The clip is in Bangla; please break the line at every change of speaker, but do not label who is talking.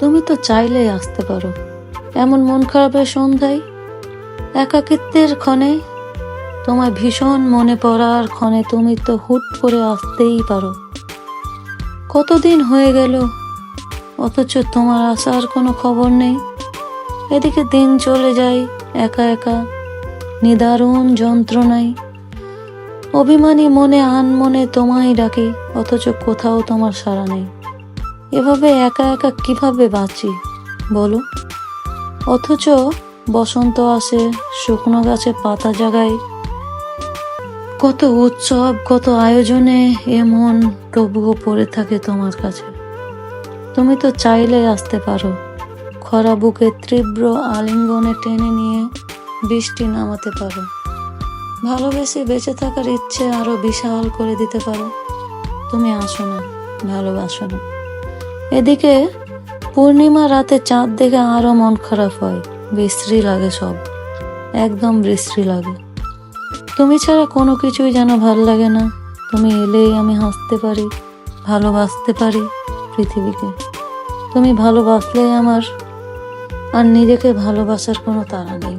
তুমি তো চাইলেই আসতে পারো। এমন মন খারাপের সন্ধ্যায়? একাকিত্বের ক্ষণে? তোমার ভীষণ মনে পড়ার ক্ষণে তুমি তো হুট করে আসতেই পারো। কতদিন হয়ে গেল? অথচ তোমার আসার কোনো খবর নেই। এদিকে দিন চলে যায় একা একা। নিদারুণ যন্ত্রণায়। অভিমানী মনে আন মনে তোমায় ডাকে, অথচ কোথাও তোমার সাড়া নেই। এভাবে একা একা কীভাবে বাঁচি? বলো। অথচ বসন্ত আসে, শুকনো গাছে পাতা জাগায়। কত উৎসব, কত আয়োজনে এমন তবুও পড়ে থাকে তোমার কাছে। তুমি তো চাইলে আসতে পারো। খরা বুকে তীব্র আলিঙ্গনে টেনে নিয়ে বৃষ্টি নামাতে পারো। ভালোবেসে বেঁচে থাকার ইচ্ছে আরও বিশাল করে দিতে পারো। তুমি আসো না, ভালোবাসো না। এদিকে পূর্ণিমা রাতে চাঁদ দেখে আরও মন খারাপ হয়। বিশ্রী লাগে সব। একদম বিশ্রী লাগে। তুমি ছাড়া কোনো কিছুই যেন ভালো লাগে না। তুমি এলেই আমি হাসতে পারি, ভালোবাসতে পারি পৃথিবীকে। তুমি ভালোবাসলেই আমার আর নিজেকে ভালোবাসার কোনো তারা নেই।